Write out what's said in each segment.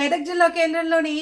మెదక్ జిల్లా కేంద్రంలోని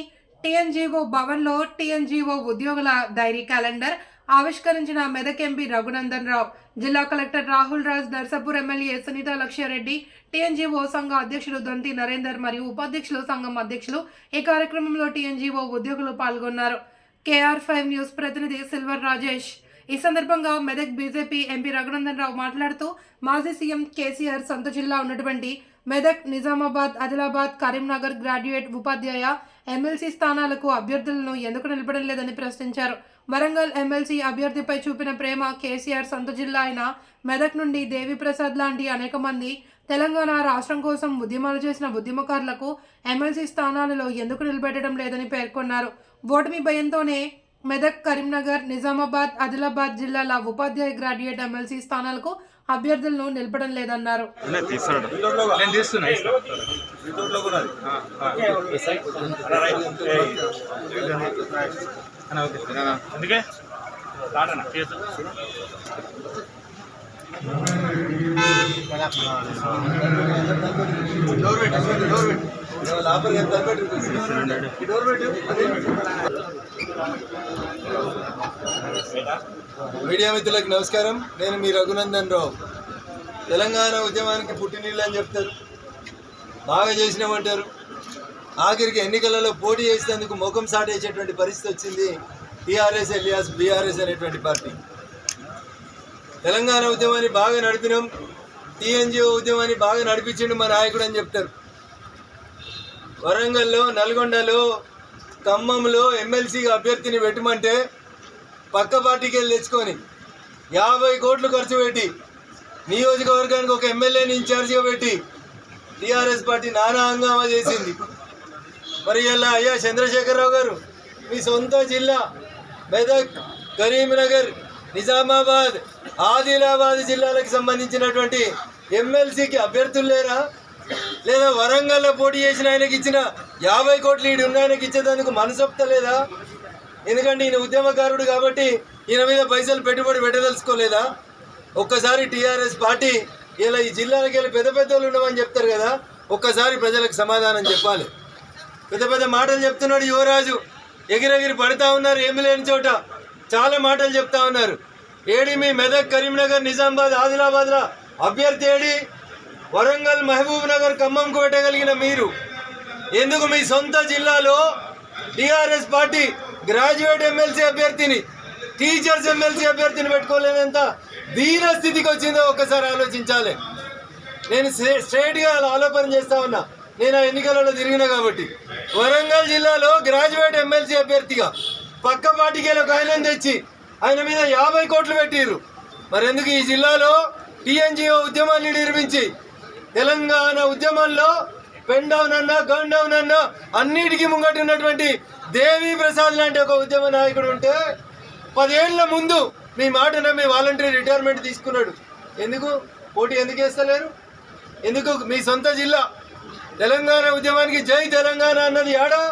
టీఎన్జీఓ భవన్లో టీఎన్జీఓ ఉద్యోగుల డైరీ క్యాలెండర్ ఆవిష్కరించిన మెదక్ ఎంపీ రఘునందన్ రావు జిల్లా collector Rahul Raj Narsapur MLA Sunitha Laxma Reddy TNGO సంఘ అధ్యక్షులు దొంతి నరేందర్ మరియు ఉపాధ్యక్షులు సంఘం అధ్యక్షులు ఈ కార్యక్రమంలో టీఎన్జీఓ ఉద్యోగులు పాల్గొన్నారు. కేఆర్ ఫైవ్ న్యూస్ ప్రతినిధి సిల్వర్ రాజేష్. ఈ సందర్భంగా మెదక్ బీజేపీ ఎంపీ రఘునందన్ రావు మాట్లాడుతూ మాజీ సీఎం కేసీఆర్ సొంత జిల్లా ఉన్నటువంటి మెదక్ నిజామాబాద్ ఆదిలాబాద్ కరీంనగర్ గ్రాడ్యుయేట్ ఉపాధ్యాయ ఎమ్మెల్సీ స్థానాలకు అభ్యర్థులను ఎందుకు నిలబడం లేదని ప్రశ్నించారు. వరంగల్ ఎమ్మెల్సీ అభ్యర్థిపై చూపిన ప్రేమ కేసీఆర్ సొంత జిల్లా అయిన మెదక్ నుండి దేవిప్రసాద్ లాంటి అనేక మంది తెలంగాణ రాష్ట్రం కోసం ఉద్యమాలు చేసిన ఉద్యమకారులకు ఎమ్మెల్సీ స్థానాలలో ఎందుకు నిలబెట్టడం లేదని పేర్కొన్నారు. ఓటమి భయంతోనే మెదక్ కరీంనగర్ నిజామాబాద్ ఆదిలాబాద్ జిల్లాల ఉపాధ్యాయ గ్రాడ్యుయేట్ ఎమ్మెల్సీ స్థానాలకు అభ్యర్థులను నిలపడం లేదన్నారు. నేను తీస్తాడు నేను తీస్తున్నా ఇస్తా. అన్న, మీడియా మిత్రులకు నమస్కారం. నేను మీ రఘునందన్ రావు. తెలంగాణ ఉద్యమానికి పుట్టినీళ్ళు అని చెప్తారు. బాగా చేసినామంటారు ఆఖరికి ఎన్నికలలో పోటీ చేసేందుకు ముఖం సాటేసేటువంటి పరిస్థితి వచ్చింది టీఆర్ఎస్ ఎలియాస్ బీఆర్ఎస్ అనేటువంటి పార్టీ. తెలంగాణ ఉద్యమాన్ని బాగా నడిపినాం. టీఎన్జిఓ ఉద్యమాన్ని బాగా నడిపించిండు మా నాయకుడు అని చెప్తారు. వరంగల్లో నల్గొండలో ఖమ్మంలో ఎమ్మెల్సీగా అభ్యర్థిని పెట్టమంటే పక్క పార్టీకి వెళ్ళి తెచ్చుకొని యాభై కోట్లు ఖర్చు పెట్టి నియోజకవర్గానికి ఒక ఎమ్మెల్యేని ఇన్ఛార్జిగా పెట్టి టీఆర్ఎస్ పార్టీ నానా హంగామా చేసింది. మరి ఇలా అయ్యా చంద్రశేఖరరావు గారు మీ సొంత జిల్లా మెదక్ కరీంనగర్ నిజామాబాద్ ఆదిలాబాద్ జిల్లాలకు సంబంధించినటువంటి ఎమ్మెల్సీకి అభ్యర్థులు లేరా? లేదా వరంగల్లో పోటీ చేసిన ఆయనకి ఇచ్చిన యాభై కోట్లు ఈడు ఉన్న ఇచ్చేదానికి మనసొప్తలేదా లేదా ఎందుకంటే ఈయన ఉద్యమకారుడు కాబట్టి ఈయన మీద పైసలు పెట్టుబడి పెట్టదలుచుకోలేదా? ఒక్కసారి టీఆర్ఎస్ పార్టీ ఇలా ఈ జిల్లాలకు వెళ్ళి పెద్ద పెద్ద వాళ్ళు ఉండమని చెప్తారు కదా ఒక్కసారి ప్రజలకు సమాధానం చెప్పాలి. పెద్ద పెద్ద మాటలు చెప్తున్నాడు యువరాజు. ఎగిరెగిరి పడుతూ ఉన్నారు ఏమి లేని చోట. చాలా మాటలు చెప్తా ఉన్నారు. ఏడి మీ మెదక్ కరీంనగర్ నిజామాబాద్ ఆదిలాబాద్ల అభ్యర్థి ఏడి? వరంగల్ మహబూబ్ నగర్ ఖమ్మంకు పెట్టగలిగిన మీరు. ఎందుకు మీ సొంత జిల్లాలో టీఆర్ఎస్ పార్టీ గ్రాడ్యుయేట్ ఎమ్మెల్సీ అభ్యర్థిని టీచర్స్ ఎమ్మెల్సీ అభ్యర్థిని పెట్టుకోలేనంత దీన స్థితికి వచ్చిందో ఒక్కసారి ఆలోచించాలి. నేను స్ట్రేట్గా ఆలోపన అలా చేస్తా ఉన్నా. నేను ఆ ఎన్నికలలో తిరిగిన కాబట్టి. వరంగల్ జిల్లాలో గ్రాడ్యుయేట్ ఎమ్మెల్సీ అభ్యర్థిగా పక్క పార్టీకి ఒక ఆయన తెచ్చి ఆయన మీద యాభై కోట్లు పెట్టిర్రు. మరి ఎందుకు ఈ జిల్లాలో టీఎన్జిఓ ఉద్యమాన్ని నిర్మించి తెలంగాణ ఉద్యమంలో పెన్ డౌన్ అన్నా గన్ డౌన్ అన్నా అన్నిటికీ ముంగటి ఉన్నటువంటి దేవి ప్రసాద్ లాంటి ఒక ఉద్యమ నాయకుడు ఉంటే పదేళ్ళ ముందు మీ మాట నమ్మి వాలంటరీ రిటైర్మెంట్ తీసుకున్నాడు. ఎందుకు? పోటీ ఎందుకు వేస్తలేరు ఎందుకు మీ సొంత జిల్లా తెలంగాణ ఉద్యమానికి జై తెలంగాణ అన్నది ఏడా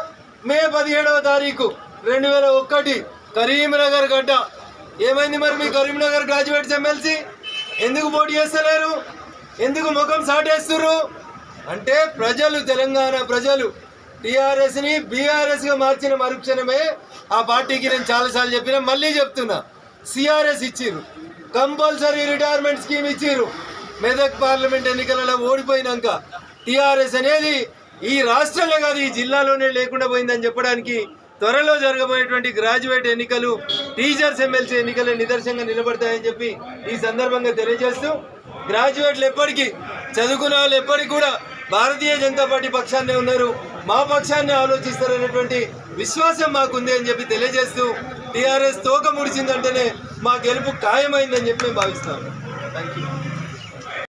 మే పదిహేడవ తారీఖు రెండు వేల ఒకటి కరీంనగర్ గడ్డ. ఏమైంది మరి మీ కరీంనగర్ గ్రాడ్యుయేట్స్ ఎమ్మెల్సీ ఎందుకు పోటీ చేస్తలేరు? ఎందుకు ముఖం సాటేస్తున్నారు అంటే ప్రజలు తెలంగాణ ప్రజలు టీఆర్ఎస్ని బీఆర్ఎస్గా మార్చిన మరుక్షణమే ఆ పార్టీకి నేను చాలాసార్లు చెప్పిన మళ్ళీ చెప్తున్నా. సిఆర్ఎస్ ఇచ్చిర్రు. కంపల్సరీ రిటైర్మెంట్ స్కీమ్ ఇచ్చిర్రు. మెదక్ పార్లమెంట్ ఎన్నికలలో ఓడిపోయినాక టీఆర్ఎస్ అనేది ఈ రాష్ట్రంలో కాదు ఈ జిల్లాలోనే లేకుండా పోయిందని చెప్పడానికి త్వరలో జరగబోయేటువంటి గ్రాడ్యుయేట్ ఎన్నికలు టీచర్స్ ఎమ్మెల్సీ ఎన్నికలు నిదర్శనంగా నిలబడతాయని చెప్పి ఈ సందర్భంగా తెలియజేస్తూ గ్రాడ్యుయేట్లు ఎప్పటికీ చదువుకున్న వాళ్ళు ఎప్పటికీ కూడా భారతీయ జనతా పార్టీ పక్షాన్నే ఉన్నారు. మా పక్షాన్ని ఆలోచిస్తారనేటువంటి విశ్వాసం మాకుంది అని చెప్పి తెలియజేస్తూ టీఆర్ఎస్ తోక ముడిచిందంటేనే మా గెలుపు ఖాయమైందని చెప్పి మేము భావిస్తాం. Thank you